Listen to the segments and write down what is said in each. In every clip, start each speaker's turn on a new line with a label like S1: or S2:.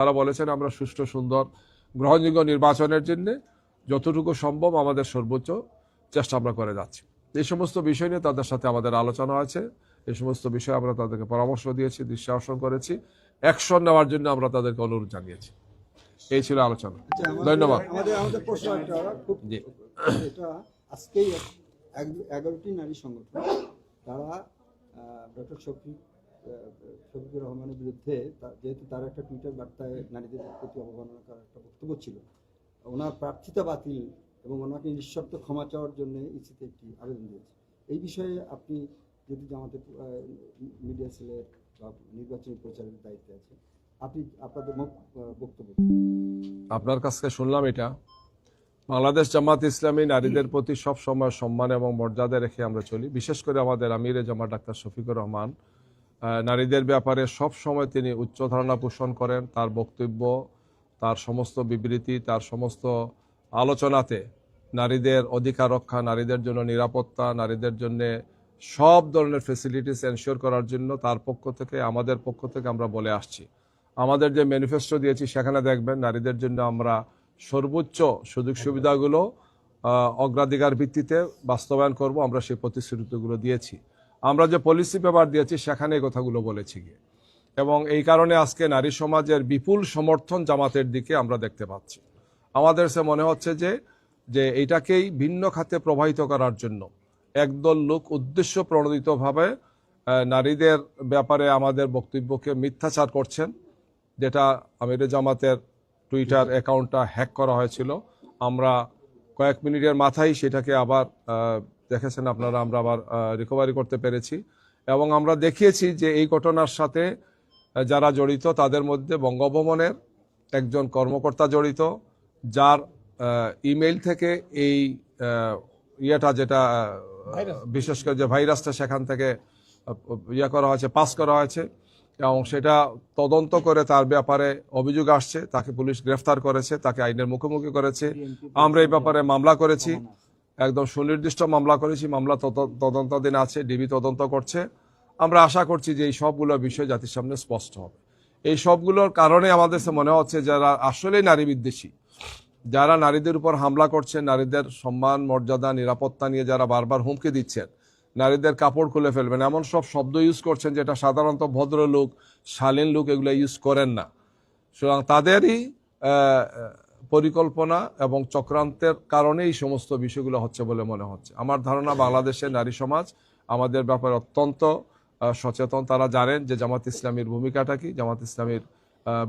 S1: তারা বলেছেন আমরা সুষ্ঠু সুন্দর গ্রহণযোগ্য নির্বাচনের জন্য যতটুকু সম্ভব আমাদের সর্বোচ্চ চেষ্টা আমরা করে যাচ্ছি। এই সমস্ত বিষয় নিয়ে তাদের সাথে আমাদের আলোচনা আছে। এই সমস্ত বিষয়ে আমরা তাদেরকে পরামর্শ দিয়েছি আকর্ষণ করেছি। অ্যাকশন নেওয়ার জন্য আমরা তাদেরকে অনুরোধ জানিয়েছি। এই ছিল আলোচনা।
S2: আচ্ছা,
S1: ধন্যবাদ।
S2: আমাদের আমাদের প্রশ্ন একটা খুব
S1: জি।
S2: এটা আজকেই এগারোটি নারী সংগঠন তারা ডক্টর শফিক শফিকুর রহমানের বিরুদ্ধে যেহেতু তার একটা টুইটার বার্তায় নারীদের প্রতি অবমাননা করার একটা বক্তব্য ছিল ওনার প্রার্থিতা বাতিল এবং ওনাকে নিঃশর্ত ক্ষমা চাওয়ার জন্য ইসিতে একটি আবেদন দিয়েছে। এই বিষয়ে আপনি যদি আমাদের মিডিয়া সেলের বা নির্বাচনী প্রচারের দায়িত্বে আছে আপনি আপনাদের আহ, বক্তব্য
S1: আপনার কাছ থেকে শুনলাম এটা। বাংলাদেশ জামাত ইসলামী নারীদের প্রতি সব সময় সম্মান এবং মর্যাদা রেখে আমরা চলি। বিশেষ করে আমাদের আমিরে জামাত ডাক্তার শফিকুর রহমান নারীদের ব্যাপারে সব সময় তিনি উচ্চ ধারণা পোষণ করেন। তার বক্তব্য, তার সমস্ত বিবৃতি, তার সমস্ত আলোচনাতে নারীদের অধিকার রক্ষা, নারীদের জন্য নিরাপত্তা, নারীদের জন্য সব ধরনের ফেসিলিটিস এনশিওর করার জন্য তার পক্ষ থেকে, আমাদের পক্ষ থেকে আমরা বলে আসছি। আমাদের যে ম্যানিফেস্টো দিয়েছি, সেখানে দেখবেন নারীদের জন্য আমরা সর্বোচ্চ সুযোগ সুবিধাগুলো অগ্রাধিকার ভিত্তিতে বাস্তবায়ন করব। আমরা সেই প্রতিশ্রুতিগুলো দিয়েছি। আমরা যে পলিসি পেপার দিয়েছি, সেখানে এই কথাগুলো বলেছি গিয়ে। এবং এই কারণে আজকে নারী সমাজের বিপুল সমর্থন জামাতের দিকে আমরা দেখতে পাচ্ছি। আমাদের সে মনে হচ্ছে যে যে এইটাকেই ভিন্ন খাতে প্রবাহিত করার জন্য একদল লোক উদ্দেশ্য প্রণোদিতভাবে নারীদের ব্যাপারে আমাদের বক্তব্যকে মিথ্যাচার করছেন, যেটা আমিরে জামাতের টুইটার অ্যাকাউন্টটা হ্যাক করা হয়েছিল। আমরা কয়েক মিনিটের মাথায় সেটাকে আবার দেখেছেন আপনারা আমরা আবার রিকভারি করতে পেরেছি। এবং আমরা দেখিয়েছি যে এই ঘটনার সাথে যারা জড়িত তাদের মধ্যে বঙ্গভবনের একজন কর্মকর্তা জড়িত যার ইমেইল থেকে এই ইয়েটা যেটা বিশেষ করে যে ভাইরাসটা সেখান থেকে ইয়ে করা হয়েছে পাস করা হয়েছে। এবং সেটা তদন্ত করে তার ব্যাপারে অভিযোগ আসছে তাকে পুলিশ গ্রেফতার করেছে তাকে আইনের মুখোমুখি করেছে। আমরা এই ব্যাপারে মামলা করেছি। একদম সুনির্দিষ্ট মামলা করেছি, মামলা তদ- তদন্তাধীন আছে, ডিবি তদন্ত করছে। আমরা আশা করছি যে এই সবগুলো বিষয় জাতির সামনে স্পষ্ট হবে। এই সবগুলোর কারণে আমাদের মনে হচ্ছে যারা আসলেই নারী বিদ্বেষী, যারা নারীদের উপর হামলা করছেন, নারীদের সম্মান, মর্যাদা, নিরাপত্তা নিয়ে যারা বারবার হুমকি দিচ্ছেন, নারীদের কাপড় খুলে ফেলবেন, এমন সব শব্দ ইউজ করছেন যেটা সাধারণত ভদ্রলোক, শালীন লোক এগুলো ইউজ করেন না। সুতরাং তাদেরই পরিকল্পনা এবং চক্রান্তের কারণে এই সমস্ত বিষয়গুলো হচ্ছে বলে মনে হচ্ছে। আমার ধারণা বাংলাদেশের নারী সমাজ আমাদের ব্যাপারে অত্যন্ত সচেতন। তারা জানেন যে জামাত ইসলামীর ভূমিকাটা কি জামাত ইসলামীর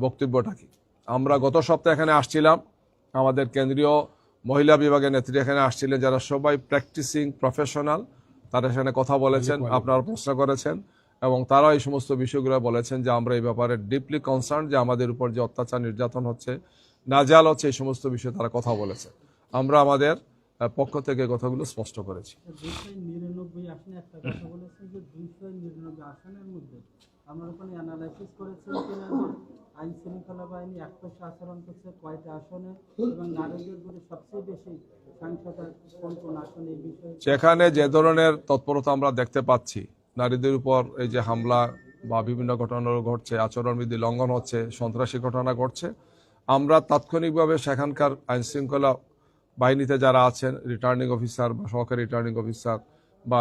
S1: বক্তব্যটা কি। আমরা গত সপ্তাহে এখানে আসছিলাম। আমাদের কেন্দ্রীয় মহিলা বিভাগের নেত্রী এখানে আসছিলেন যারা সবাই প্র্যাকটিসিং প্রফেশনাল। তারা এখানে কথা বলেছেন আপনারা প্রশ্ন করেছেন এবং তারা এই সমস্ত বিষয়গুলো বলেছেন যে আমরা এই ব্যাপারে ডিপলি কনসার্ন যে আমাদের উপর যে অত্যাচার নির্যাতন হচ্ছে নাজাল হচ্ছে এই সমস্ত বিষয়ে তারা কথা বলেছে। আমরা আমাদের পক্ষ থেকে কথাগুলো স্পষ্ট করেছি।
S3: আইন শৃঙ্খলা বাহিনী একপাশে আচরণ কয়টা আসনে এবং নারীদের উপরে সবচেয়ে বেশি
S1: সেখানে যে ধরনের তৎপরতা আমরা দেখতে পাচ্ছি নারীদের উপর এই যে হামলা বা বিভিন্ন ঘটনা ঘটছে আচরণবিধি লঙ্ঘন হচ্ছে সন্ত্রাসী ঘটনা ঘটছে আমরা তাৎক্ষণিকভাবে সেখানকার আইনশৃঙ্খলা বাহিনীতে যারা আছেন রিটার্নিং অফিসার বা সহকারী রিটার্নিং অফিসার বা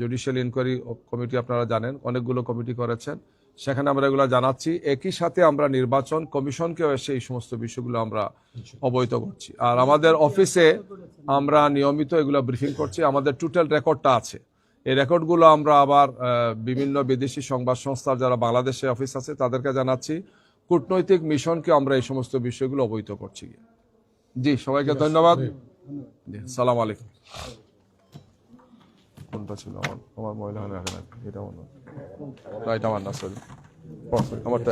S1: জুডিশিয়াল ইনকোয়ারি কমিটি আপনারা জানেন অনেকগুলো কমিটি করেছেন। সেখানে আমরা এগুলো জানাচ্ছি। একই সাথে আমরা নির্বাচন কমিশনকেও এসে এই সমস্ত বিষয়গুলো আমরা অবহিত করছি। আর আমাদের অফিসে আমরা নিয়মিত এগুলো ব্রিফিং করছি। আমাদের টোটাল রেকর্ডটা আছে। এই রেকর্ডগুলো আমরা আবার বিভিন্ন বিদেশি সংবাদ সংস্থার যারা বাংলাদেশে অফিস আছে তাদেরকে জানাচ্ছি। কূটনৈতিক মিশনকে আমরা এই সমস্ত বিষয়গুলো অবহিত করছি জি সবাইকে ধন্যবাদ। জি সালাম আলাইকুম। কোনটা ছিল? আমার আমার মহিলা হলে রাখেন এটা মনে হয়। না, এটা আমার না সরি আমার আমারটা